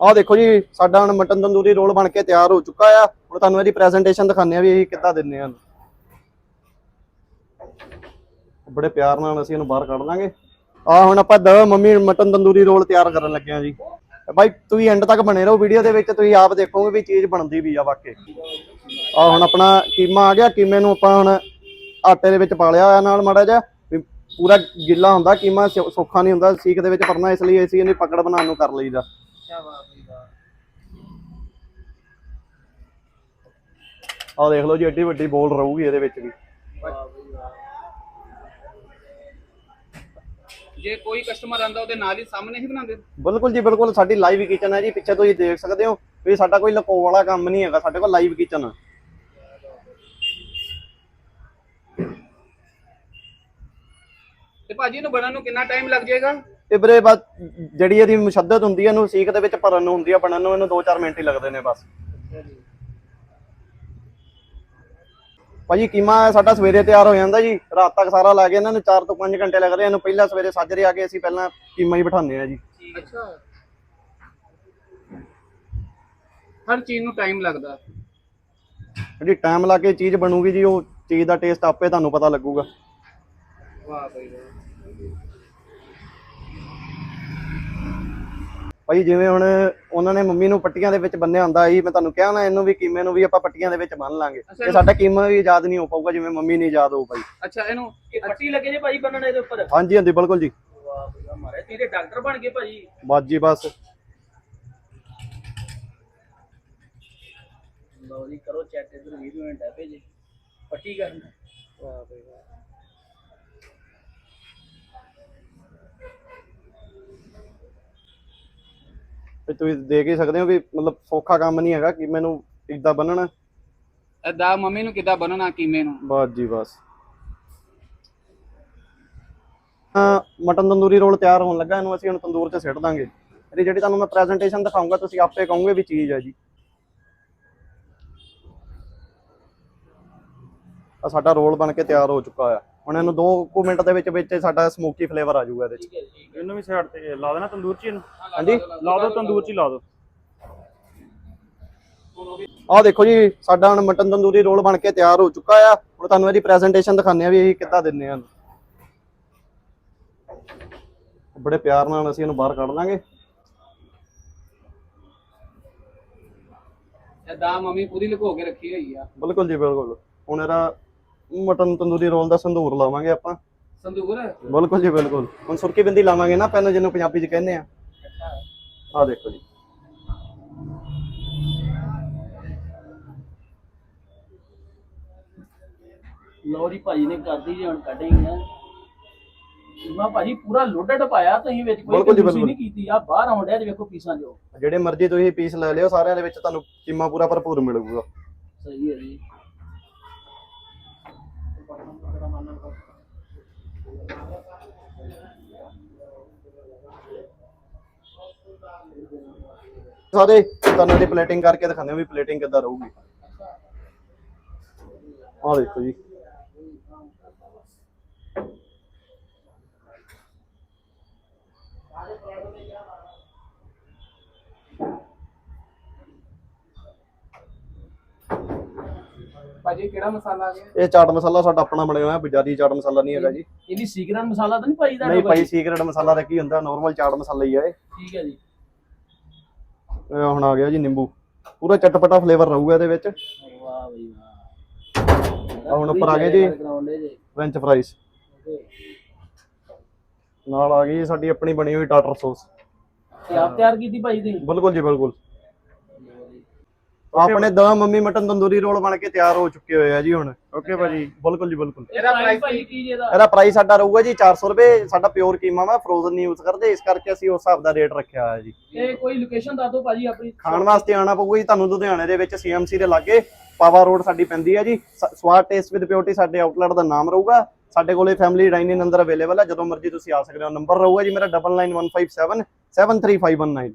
ਆਹ ਦੇਖੋ ਜੀ, ਸਾਡਾ ਹੁਣ ਮਟਨ ਤੰਦੂਰੀ ਰੋਲ ਬਣ ਕੇ ਤਿਆਰ ਹੋ ਚੁੱਕਾ ਆ। ਹੁਣ ਤੁਹਾਨੂੰ ਇਹਦੀ ਪ੍ਰੈਜੈਂਟੇਸ਼ਨ ਦਿਖਾਉਂਦੇ ਆ ਵੀ ਇਹ ਕਿੱਦਾਂ ਦਿੰਨੇ ਆ ਬੜੇ ਪਿਆਰ ਨਾਲ ਅਸੀਂ ਇਹਨੂੰ ਬਾਹਰ ਕੱਢ ਲਾਂਗੇ। ਆ ਹੁਣ ਆਪਾਂ the mummy mutton tandoori roll ਤਿਆਰ ਕਰਨ ਲੱਗੇ ਆ ਜੀ। ਬਾਈ, ਤੁਸੀਂ ਐਂਡ ਤੱਕ ਬਣੇ ਰਹੋ ਵੀਡੀਓ ਦੇ ਵਿੱਚ, ਤੁਸੀਂ ਆਪ ਦੇਖੋਗੇ ਵੀ ਚੀਜ਼ ਬਣਦੀ ਵੀ ਆ ਵਾਕਈ। ਆ ਹੁਣ ਆਪਣਾ ਕੀਮਾ ਆ ਗਿਆ, ਕੀਮੇ ਨੂੰ ਆਪਾਂ ਹੁਣ ਆਟੇ ਦੇ ਵਿੱਚ ਪਾ ਲਿਆ ਹੋਇਆ ਨਾਲ ਮਾੜਾ ਜਿਹਾ। ਪੂਰਾ ਗਿੱਲਾ ਹੁੰਦਾ, ਕੀਮਾ ਸੌਖਾ ਨਹੀਂ ਹੁੰਦਾ, ਸੀਖ ਦੇ ਵਿੱਚ ਪਰਨਾ ਇਸ ਲਈ ਅਸੀਂ ਇਹਦੀ ਪਕੜ ਬਣਾਉਣ ਨੂੰ ਕਰ ਲਈਦਾ। ਆਹ ਦੇਖ ਲਓ ਜੀ ਏਡੀ ਵੱਡੀ ਬੋਲ ਰਹੂਗੀ ਇਹਦੇ ਵਿੱਚ ਵੀ। ਜੇ ਕੋਈ ਕਸਟਮਰ ਆਂਦਾ ਉਹਦੇ ਨਾਲ ਹੀ ਸਾਹਮਣੇ ਹੀ ਬਣਾਉਂਦੇ। ਬਿਲਕੁਲ ਜੀ ਬਿਲਕੁਲ। ਸਾਡੀ ਲਾਈਵ ਕਿਚਨ ਹੈ ਜੀ ਪਿੱਛੇ ਤੁਸੀਂ ਦੇਖ ਸਕਦੇ ਹੋ ਵੀ ਸਾਡਾ ਕੋਈ ਲਕੋ ਵਾਲਾ ਕੰਮ ਨਹੀਂ ਹੈਗਾ ਸਾਡੇ ਕੋਲ ਲਾਈਵ ਕਿਚਨ ਤੇ ਭਾਜੀ ਇਹਨੂੰ ਬਣਨ ਨੂੰ ਕਿੰਨਾ ਟਾਈਮ ਲੱਗ ਜਾਏਗਾ? ਤੇ ਵੀਰੇ ਬਸ ਜਿਹੜੀ ਇਹਦੀ ਮੁਸ਼ੱਦਤ ਹੁੰਦੀ ਹੈ ਇਹਨੂੰ ਸੀਖ ਦੇ ਵਿੱਚ ਭਰਨ ਨੂੰ ਹੁੰਦੀ ਆ ਬਣਨ ਨੂੰ ਇਹਨੂੰ 2-4 ਮਿੰਟ ਹੀ ਲੱਗਦੇ ਨੇ ਬਸ। ਭਾਜੀ ਕੀਮਾ ਸਾਡਾ ਸਵੇਰੇ ਤਿਆਰ ਹੋ ਜਾਂਦਾ ਜੀ। ਰਾਤ ਤੱਕ ਸਾਰਾ ਲਾ ਕੇ ਇਹਨਾਂ ਨੂੰ 4 ਤੋਂ 5 ਘੰਟੇ ਲੱਗਦੇ ਇਹਨੂੰ ਪਹਿਲਾਂ ਸਵੇਰੇ ਸਾਜਰੇ ਆ ਕੇ ਅਸੀਂ ਪਹਿਲਾਂ ਕੀਮਾ ਹੀ ਬਿਠਾਉਂਦੇ ਆ ਜੀ। ਅੱਛਾ। ਹਰ ਚੀਜ਼ ਨੂੰ ਟਾਈਮ ਲੱਗਦਾ। ਜਿਹੜੀ ਟਾਈਮ ਲਾ ਕੇ ਚੀਜ਼ ਬਣੂਗੀ ਜੀ ਉਹ ਚੀਜ਼ ਦਾ ਟੇਸਟ ਆਪੇ ਤੁਹਾਨੂੰ ਪਤਾ ਲੱਗੂਗਾ। ਵਾਹ ਬਈ ਵਾਹ। ਭਾਈ ਜਿਵੇਂ ਹੁਣ ਉਹਨਾਂ ਨੇ ਮੰਮੀ ਨੂੰ ਪੱਟੀਆਂ ਦੇ ਵਿੱਚ ਬੰਨਿਆ ਹੁੰਦਾ ਸੀ ਮੈਂ ਤੁਹਾਨੂੰ ਕਿਹਾ ਨਾ ਇਹਨੂੰ ਵੀ ਕੀਮੇ ਨੂੰ ਵੀ ਆਪਾਂ ਪੱਟੀਆਂ ਦੇ ਵਿੱਚ ਬੰਨ ਲਾਂਗੇ। ਤੇ ਸਾਡਾ ਕੀਮਾ ਵੀ ਯਾਦ ਨਹੀਂ ਹੋ ਪਾਊਗਾ ਜਿਵੇਂ ਮੰਮੀ ਨਹੀਂ ਯਾਦ ਹੋ ਪਾਈ। ਅੱਛਾ ਇਹਨੂੰ ਇਹ ਪੱਟੀ ਲੱਗੇ ਜੇ ਭਾਜੀ ਬੰਨਣ ਇਹਦੇ ਉੱਪਰ? ਹਾਂਜੀ ਹਾਂਜੀ ਬਿਲਕੁਲ ਜੀ। ਵਾਹ ਬਈ ਮਾਰੇ ਤੇਰੇ ਡਾਕਟਰ ਬਣ ਗਏ ਭਾਜੀ ਬਸ ਜੀ ਬਸ। ਲਓ ਜੀ ਕਰੋ ਚੈੱਕ ਇਧਰ ਵੀਡੀਓ ਐਂਡ ਹੈ ਭੇਜੇ। ਪੱਟੀ ਕਰਨ। ਵਾਹ ਬਈ ਵਾਹ। ਤੇ ਤੁਸੀਂ ਦੇਖ ਹੀ ਸਕਦੇ ਹੋ ਵੀ ਮਤਲਬ ਸੌਖਾ ਕੰਮ ਨਹੀਂ ਹੈਗਾ ਕਿ ਮੈਨੂੰ ਇਦਾਂ ਬੰਨਣਾ। ਐਦਾਂ ਮੰਮੀ ਨੂੰ ਕਿੱਦਾਂ ਬਣਨਾ ਕੀਮੇ ਨੂੰ? ਬਸ ਜੀ ਬਸ। ਹਾਂ ਮਟਨ ਤੰਦੂਰੀ ਰੋਲ ਤਿਆਰ ਹੋਣ ਲੱਗਾ ਇਹਨੂੰ ਅਸੀਂ ਹੁਣ ਤੰਦੂਰ 'ਚ ਸਿੱਟ ਦਾਂਗੇ। ਇਹਦੀ ਜਿਹੜੀ ਤੁਹਾਨੂੰ ਮੈਂ ਪ੍ਰੈਜੈਂਟੇਸ਼ਨ ਦਿਖਾਉਂਗਾ ਤੁਸੀਂ ਆਪੇ ਕਹੋਗੇ ਵੀ ਚੀਜ਼ ਹੈ ਜੀ। ਆ ਸਾਡਾ ਰੋਲ ਬਣ ਕੇ ਤਿਆਰ ਹੋ ਚੁੱਕਾ ਆ। ਹੁਣ ਇਹਨੂੰ 2 ਕੁ ਮਿੰਟ ਦੇ ਵਿੱਚ ਵਿੱਚ ਸਾਡਾ ਸਮੋਕੀ ਫਲੇਵਰ ਆ ਜਾਊਗਾ ਇਹਦੇ 'ਚ। ਠੀਕ ਹੈ ਜੀ ਇਹਨੂੰ ਵੀ ਸਾਈਡ ਤੇ ਲਾ ਦੇਣਾ ਤੰਦੂਰ 'ਚ ਇਹਨੂੰ। ਹਾਂਜੀ? ਲਾ ਦਿਓ ਤੰਦੂਰ 'ਚ ਹੀ ਲਾ ਦਿਓ ਆਹ ਦੇਖੋ ਜੀ ਸਾਡਾ ਹੁਣ ਮਟਨ ਤੰਦੂਰੀ ਰੋਲ ਬਣ ਕੇ ਤਿਆਰ ਹੋ ਚੁੱਕਾ ਆ। ਹੁਣ ਤੁਹਾਨੂੰ ਇਹਦੀ ਪ੍ਰੈਜੈਂਟੇਸ਼ਨ ਦਿਖਾਉਂਦੇ ਆ ਵੀ ਇਹ ਕਿੱਦਾਂ ਦਿੰਨੇ ਆ ਬੜੇ ਪਿਆਰ ਨਾਲ ਅਸੀਂ ਇਹਨੂੰ ਬਾਹਰ ਕੱਢ ਲਾਂਗੇ। ਐਦਾਂ ਮੰਮੀ ਪੂਰੀ ਲੁਕੋ ਕੇ ਰੱਖੀ ਹੋਈ ਆ। ਬਿਲਕੁਲ ਜੀ ਬਿਲਕੁਲ। ਹੁਣ ਇਹਦਾ ਮਟਨ ਤੰਦੂਰੀ ਰੋਲ ਦਾ ਸੰਧੂਰ ਲਾਵਾਂਗੇ ਆਪਾਂ। ਸੰਦੂਰ ਬਿਲਕੁਲ ਜੀ ਬਿਲਕੁਲ। ਹੁਣ ਸੁਰਕੀ ਬਿੰਦੀ ਲਾਵਾਂਗੇ ਨਾ ਪੈਨ ਜਿਹਨੂੰ ਪੰਜਾਬੀ 'ਚ ਕਹਿੰਦੇ ਆ। ਆਹ ਦੇਖੋ ਜੀ। ਜੀ ਭਾਜੀ ਨੇ ਕਰਦੀ ਜੀ ਹੁਣ ਕੱਢੇਗੀ ਮੈਂ ਭਾਜੀ ਪੂਰਾ ਲੋਡਡ ਪਾਇਆ ਤੁਸੀਂ ਵਿੱਚ ਕੋਈ ਕੰਜੂਸੀ। ਨਹੀਂ ਕੀਤੀ। ਆ ਬਾਹਰ ਆਉਣ ਡਿਆ ਜੇ ਵੇਖੋ ਪੀਸਾਂ ਜੋ। ਜਿਹੜੇ ਮਰਜ਼ੀ ਤੁਸੀਂ ਪੀਸ ਲੈ ਲਿਓ ਸਾਰਿਆਂ ਦੇ ਵਿੱਚ ਤੁਹਾਨੂੰ ਕੀਮਾ ਪੂਰਾ ਭਰਪੂਰ ਮਿਲੂਗਾ। ਸਹੀ ਹੈ ਜੀ। ਸਾਰੇ ਤੁਹਾਨੂੰ ਇਹਦੀ ਪਲੇਟਿੰਗ ਕਰਕੇ ਦਿਖਾਉਂਦੇ ਹਾਂ ਵੀ ਪਲੇਟਿੰਗ ਕਿੱਦਾਂ ਰਹੂਗੀ। ਆਹ ਦੇਖੋ ਜੀ। ਭਾਜੀ ਕਿਹੜਾ ਮਸਾਲਾ ਆ ਗਿਆ? ਇਹ ਚਾਟ ਮਸਾਲਾ ਸਾਡਾ ਆਪਣਾ ਬਣਿਆ ਹੋਇਆ ਬਜ਼ਾਰੀ ਚਾਟ ਮਸਾਲਾ ਨਹੀਂ ਹੈਗਾ ਜੀ। ਇਹਦੀ ਸੀਕਰਟ ਮਸਾਲਾ ਤਾਂ ਨਹੀਂ ਦਾ ਨਹੀਂ ਭਾਈ ਸੀਕ੍ਰੇਟ ਮਸਾਲਾ ਤਾਂ ਕੀ ਹੁੰਦਾ ਨਾਰਮਲ ਚਾਟ ਮਸਾਲਾ ਹੀ ਆ ਇਹ। ਠੀਕ ਹੈ ਜੀ। ਇਹ ਹੁਣ ਆ ਗਿਆ ਜੀ ਨਿੰਬੂ। ਪੂਰਾ ਚਟਪਟਾ ਫਲੇਵਰ ਰਹੂਗਾ ਇਹਦੇ ਵਿੱਚ। ਵਾਹ ਬਈ ਵਾਹ। ਹੁਣ ਉੱਪਰ ਆ ਗਏ ਜੀ। ਫ੍ਰੈਂਚ ਫਰਾਈਜ਼ ਨਾਲ ਆ ਗਈ ਸਾਡੀ ਆਪਣੀ ਬਣੀ ਹੋਈ ਟਾਟਰ ਸੌਸ ਇਹ ਆਪ ਤਿਆਰ ਕੀਤੀ ਭਾਈ ਦੀ ਬਿਲਕੁਲ ਜੀ ਬਿਲਕੁਲ। ਆਪਣੇ ਦਾ ਮੰਮੀ ਮਟਨ ਤੰਦੂਰੀ ਰੋਲ ਬਣ ਕੇ ਤਿਆਰ ਹੋ ਚੁੱਕੇ ਹੋਏ ਆ ਜੀ ਹੁਣ। ਓਕੇ ਭਾਜੀ। ਬਿਲਕੁਲ ਜੀ ਬਿਲਕੁਲ। ਇਹਦਾ ਪ੍ਰਾਈਸ ਭਾਈ ਕੀ ਜੀ ਇਹਦਾ? ਇਹਦਾ ਪ੍ਰਾਈਸ ਸਾਡਾ ਰਹੂਗਾ ਜੀ 400 ਰੁਪਏ ਸਾਡਾ ਪਿਓਰ ਕੀਮਾ ਵਾ ਫਰੋਜ਼ਨ ਨਹੀਂ ਯੂਜ਼ ਕਰਦੇ ਇਸ ਕਰਕੇ ਅਸੀਂ ਉਸ ਹਿਸਾਬ ਦਾ ਰੇਟ ਰੱਖਿਆ ਹੋਇਆ ਜੀ। ਇਹ ਕੋਈ ਲੋਕੇਸ਼ਨ ਦੱਸ ਦਿਓ ਭਾਜੀ ਆਪਣੀ। ਖਾਣ ਵਾਸਤੇ ਆਣਾ ਪਊਗਾ ਜੀ ਤੁਹਾਨੂੰ ਲੁਧਿਆਣੇ ਦੇ ਵਿੱਚ ਸੀਐਮਸੀ ਦੇ ਲਾਗੇ। ਪਾਵਾ ਰੋਡ ਸਾਡੀ ਪੈਂਦੀ ਹੈ ਜੀ। ਸਵਾਦ ਟੇਸਟ ਵਿਦ ਪਿਓਰਟੀ ਸਾਡੇ ਆਊਟਲੈਟ ਦਾ ਨਾਮ ਰਹੂਗਾ। ਸਾਡੇ ਕੋਲੇ ਫੈਮਿਲੀ ਡਾਈਨਿੰਗ ਅੰਦਰ ਅਵੇਲੇਬਲ ਹੈ ਜਦੋਂ ਮਰਜ਼ੀ ਤੁਸੀਂ ਆ ਸਕਦੇ ਹੋ ਨੰਬਰ ਰਹੂਗਾ ਜੀ ਮੇਰਾ 991557 73519